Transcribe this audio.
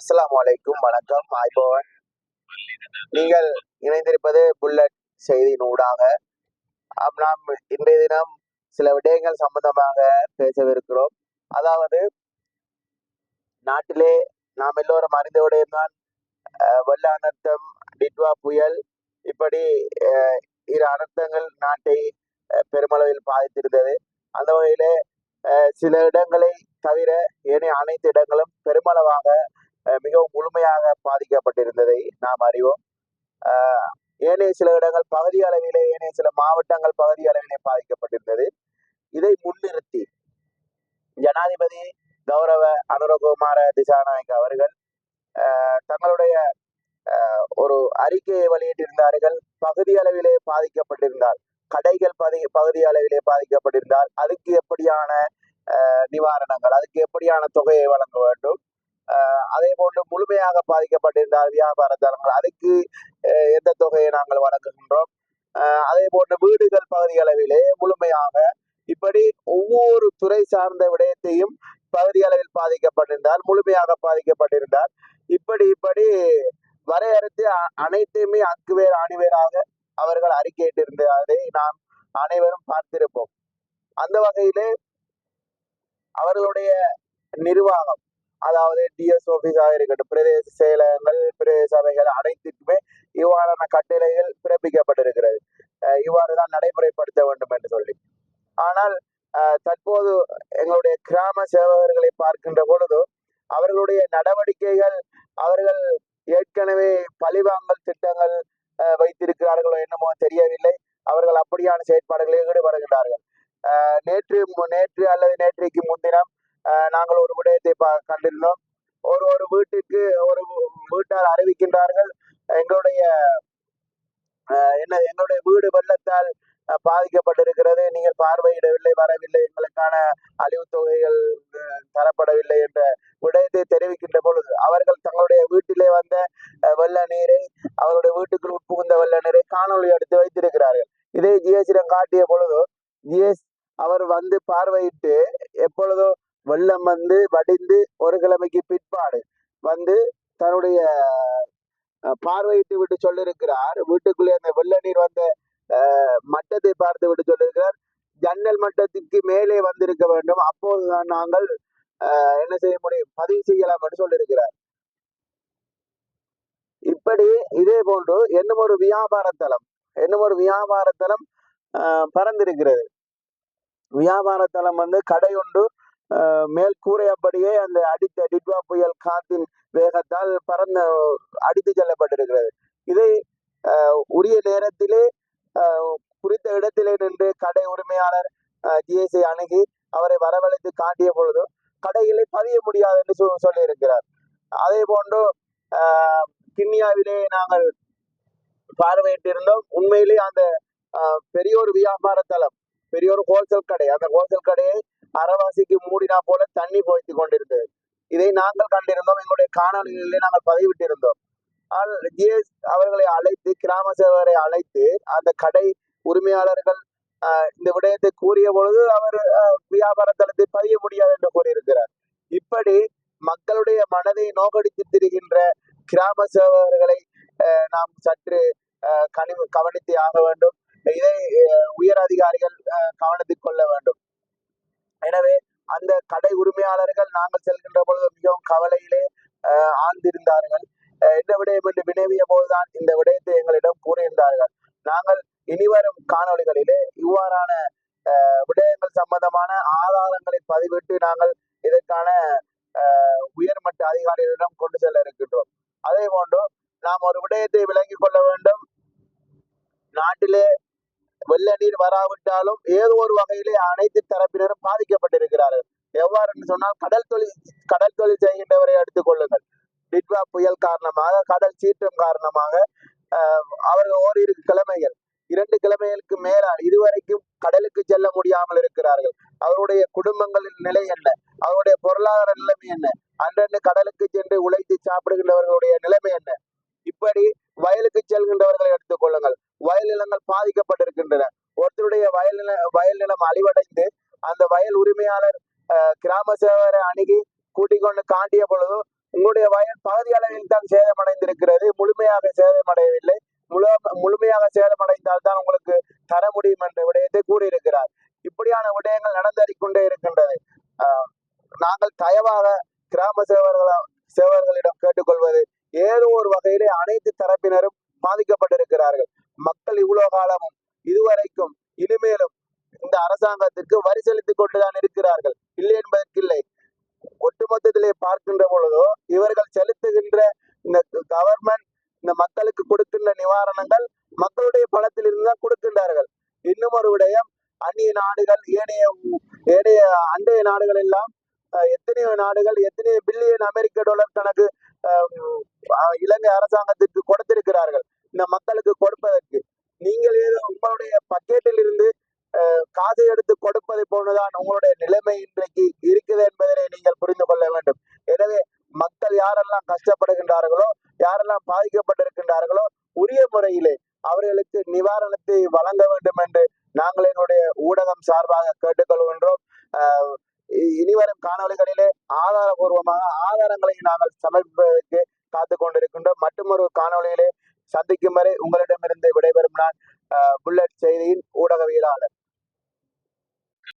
அஸ்லாம் வலைக்கும் வணக்கம். ஆய்பவன் நீங்கள் இணைந்திருப்பது புல்லட் செய்தியின் ஊடாக. நாம் இன்றைய தினம் சில விடயங்கள் சம்பந்தமாக பேசவிருக்கிறோம். அதாவது நாட்டிலே நாம் எல்லோரும் அறிந்த விடயம்தான் அஹ், வெள்ள அனர்த்தம் டிட்வா புயல் இப்படி அஹ், இரு அனர்த்தங்கள் நாட்டை அஹ், பெருமளவில் பாதித்திருந்தது. அந்த வகையிலே அஹ், சில இடங்களை தவிர ஏனைய அனைத்து இடங்களும் பெருமளவாக மிகவும் முழுமையாக பாதிக்கப்பட்டிருந்ததை நாம் அறிவோம். ஏனைய சில இடங்கள் பகுதி அளவிலே ஏனைய சில மாவட்டங்கள் பகுதி அளவிலே பாதிக்கப்பட்டிருந்தது. இதை முன்னிறுத்தி ஜனாதிபதி கௌரவ அனுரகுமார திசாநாயக் அவர்கள் தங்களுடைய ஒரு அறிக்கையை வெளியிட்டிருந்தார்கள். பகுதி அளவிலே பாதிக்கப்பட்டிருந்தால் கடைகள் பதி பகுதி அளவிலே பாதிக்கப்பட்டிருந்தால் அதுக்கு எப்படியான நிவாரணங்கள் அதுக்கு எப்படியான தொகையை வழங்க வேண்டும்? அதே போன்று முழுமையாக பாதிக்கப்பட்டிருந்தால் வியாபார தலங்கள் அதுக்கு எந்த தொகையை நாங்கள் வழங்குகின்றோம்? அதே போன்று வீடுகள் பகுதி அளவிலே முழுமையாக இப்படி ஒவ்வொரு துறை சார்ந்த விடயத்தையும் பகுதி அளவில் பாதிக்கப்பட்டிருந்தால் முழுமையாக பாதிக்கப்பட்டிருந்தால் இப்படி இப்படி வரையறுத்து அனைத்தையுமே அக்குவேர் ஆணிவேராக அவர்கள் அறிக்கையிட்டிருந்ததை நாம் அனைவரும் பார்த்திருப்போம். அந்த வகையிலே அவர்களுடைய நிர்வாகம் அதாவது டிஎஸ் ஆஃபீஸாக இருக்கட்டும் பிரதேச செயலகங்கள் பிரதேச சபைகள் அனைத்துக்குமே இவ்வாறான கட்டளைகள் பிறப்பிக்கப்பட்டிருக்கிறது. இவ்வாறு தான் நடைமுறைப்படுத்த வேண்டும் என்று சொல்லி. ஆனால் தற்போது எங்களுடைய கிராம சேவகர்களை பார்க்கின்ற பொழுது அவர்களுடைய நடவடிக்கைகள் அவர்கள் ஏற்கனவே பழிவாங்கல் திட்டங்கள் வைத்திருக்கிறார்களோ என்னமோ தெரியவில்லை. அவர்கள் அப்படியான செயற்பாடுகளில் ஈடுபடுகின்றார்கள். நேற்று நேற்று அல்லது நேற்றைக்கு முன்தினம் நாங்கள் ஒரு விடயத்தை பா- கண்டிருந்தோம். ஒரு ஒரு வீட்டுக்கு ஒரு வீட்டார் அறிவிக்கின்றார்கள் எங்களுடைய என்ன எங்களுடைய வீடு வெள்ளத்தால் பாதிக்கப்பட்டிருக்கிறது நீங்கள் பார்வையிடவில்லை வரவில்லை எங்களுக்கான அழிவு தொகைகள் தரப்படவில்லை என்ற விடயத்தை தெரிவிக்கின்ற பொழுது அவர்கள் தங்களுடைய வீட்டிலே வந்த வெள்ள நீரை அவருடைய வீட்டுக்குள் உட்புகுந்த வெள்ள நீரை காணொளி எடுத்து வைத்திருக்கிறார்கள். இதை ஜிஎஸ்சிடம் காட்டிய பொழுது ஜிஎஸ் அவர் வந்து பார்வையிட்டு எப்பொழுதோ வெள்ளம் வந்து வடிந்து ஒரு கிழமைக்கு பிற்பாடு வந்து தன்னுடைய பார்வையிட்டு விட்டு சொல்லியிருக்கிறார். வீட்டுக்குள்ளே அந்த வெள்ள நீர் வந்த மட்டத்தை பார்த்து விட்டு சொல்லியிருக்கிறார். ஜன்னல் மட்டத்துக்கு மேலே வந்திருக்க வேண்டும். அப்போதுதான் நாங்கள் என்ன செய்ய முடியும்? பதிவு செய்யலாம் என்று சொல்லியிருக்கிறார். இப்படி இதே போன்று என்னும் ஒரு வியாபார தலம் என்னும் ஒரு வியாபார தலம் பறந்திருக்கிறது வியாபார தலம் வந்து கடை ஒன்று மேல் கூரையப்படியே அந்த அடித்த டிட்வா புயல் காத்தின் வேகத்தால் பறந்த அடித்து செல்லப்பட்டிருக்கிறது. இதை உரிய நேரத்திலே குறித்த இடத்திலே நின்று கடை உரிமையாளர் ஜிஎஸ்ஐ அணுகி அவரை வரவழைத்து காட்டிய பொழுது கடைகளை பதிய முடியாது என்று சொல்லி சொல்லியிருக்கிறார். அதே போன்று கிண்ணியாவிலே நாங்கள் பார்வையிட்டிருந்தோம். உண்மையிலே அந்த பெரிய ஒரு வியாபார தலம் பெரிய ஒரு ஹோல்சேல் கடை. அந்த ஹோல்சேல் கடையை அறவாசிக்கு மூடினா போல தண்ணி போய்த்து கொண்டிருந்தது. இதை நாங்கள் கண்டிருந்தோம். எங்களுடைய காணொலிகளிலே நாங்கள் பதிவிட்டிருந்தோம். ஆனால் ஜிஎஸ் அவர்களை அழைத்து கிராம சேவகரை அழைத்து அந்த கடை உரிமையாளர்கள் ஆஹ், இந்த விடயத்தை கூறிய பொழுது அவர் வியாபார தளத்தை பதிய முடியாது என்று கூறியிருக்கிறார். இப்படி மக்களுடைய மனதை நோக்கடித்து திரிகின்ற கிராம சேவகர்களை நாம் சற்று ஆஹ், கனி கவனித்து ஆக வேண்டும். இதை உயர் அதிகாரிகள் கவனத்தில் கொள்ள வேண்டும். எனவே அந்த கடை உரிமையாளர்கள் நாங்கள் செல்கின்ற பொழுது மிகவும் கவலையிலே ஆழ்ந்திருந்தார்கள். என்ன விடயம் என்று வினவிய போதுதான் இந்த விடயத்தை எங்களிடம் கூறியிருந்தார்கள். நாங்கள் இனிவரும் காணொளிகளிலே இவ்வாறான விடயங்கள் சம்பந்தமான ஆதாரங்களை பதிவிட்டு நாங்கள் இதற்கான உயர்மட்ட அதிகாரிகளிடம் கொண்டு செல்ல இருக்கின்றோம். அதே போன்று நாம் ஒரு விடயத்தை விளங்கிக் கொள்ள வேண்டும். நாட்டிலே வெள்ள நீர் வராவிட்டாலும் ஏதோ ஒரு வகையிலே அனைத்து தரப்பினரும் பாதிக்கப்பட்டிருக்கிறார்கள். எவ்வாறு என்று சொன்னால் கடல் தொழில் கடல் தொழில் செய்கின்றவரை எடுத்துக் கொள்ளுங்கள். டிட்வா புயல் காரணமாக கடல் சீற்றம் காரணமாக அவர்கள் ஓரிரு கிழமைகள் இரண்டு கிழமைகளுக்கு மேலால் இதுவரைக்கும் கடலுக்கு செல்ல முடியாமல் இருக்கிறார்கள். அவருடைய குடும்பங்களின் நிலை என்ன? அவருடைய பொருளாதார நிலைமை என்ன? அன்றன்று கடலுக்கு சென்று உழைத்து சாப்பிடுகின்றவர்களுடைய நிலைமை என்ன? இப்படி வயலுக்கு செல்கின்றவர்களை எடுத்துக் கொள்ளுங்கள். வயல் நிலங்கள் பாதிக்கப்பட்டிருக்கின்றன. ஒருத்தருடைய வயல் நில வயல் நிலம் அழிவடைந்து அந்த வயல் உரிமையாளர் கிராம சேவரை அணுகி கூட்டிக் கொண்டு காட்டிய பொழுது உங்களுடைய வயல் பகுதி அளவில் தான் சேதமடைந்திருக்கிறது. முழுமையாக சேதமடையவில்லை. முழு முழுமையாக சேதமடைந்தால் தான் உங்களுக்கு தர முடியும் என்ற விடயத்தை கூறியிருக்கிறார். இப்படியான விடயங்கள் நடந்தறிக்கொண்டே இருக்கின்றது. ஆஹ் நாங்கள் தயவாக கிராம சேவர்கள சேவர்களிடம் கேட்டுக்கொள்வது ஏதோ ஒரு வகையிலே அனைத்து தரப்பினரும் பாதிக்கப்பட்டிருக்கிறார்கள். மக்கள் இவ்வளவு காலமும் இதுவரைக்கும் இனிமேலும் இந்த அரசாங்கத்திற்கு வரி செலுத்திக் கொண்டுதான் இருக்கிறார்கள். இல்லை என்பதற்கில்லை. ஒட்டுமொத்தத்திலே பார்க்கின்ற பொழுதோ இவர்கள் செலுத்துகின்ற இந்த கவர்மெண்ட் இந்த மக்களுக்கு கொடுக்கின்ற நிவாரணங்கள் மக்களுடைய பணத்தில் இருந்துதான் கொடுக்கின்றார்கள். இன்னும் ஒரு விடயம் அந்நிய நாடுகள் ஏனைய ஏனைய அண்டைய நாடுகள் எல்லாம் அஹ், எத்தனையோ நாடுகள் எத்தனையோ பில்லியன் அமெரிக்க டாலர் கணக்கு இலங்கை அரசாங்கத்திற்கு கொடுத்திருக்கிறார்கள். யாரெல்லாம் யாரெல்லாம் பாதிக்கப்பட்டிருக்கின்றார்களோ உரிய முறையிலே அவர்களுக்கு நிவாரணத்தை வழங்க வேண்டும் என்று நாங்கள் என்னுடைய ஊடகம் சார்பாக கேட்டுக்கொள்கின்றோம். ஆஹ் இனிவரும் காணொளிகளிலே ஆதாரபூர்வமாக ஆதாரங்களை நாங்கள் சமர்ப்பதற்கு காத்து கொண்டிருக்கின்றோம் மற்றொரு காணொலியிலே சந்திக்கும் வரை உங்களிடமிருந்து விடைபெறும் நான் புல்லட் செய்தியின் ஊடகவியலாளர்.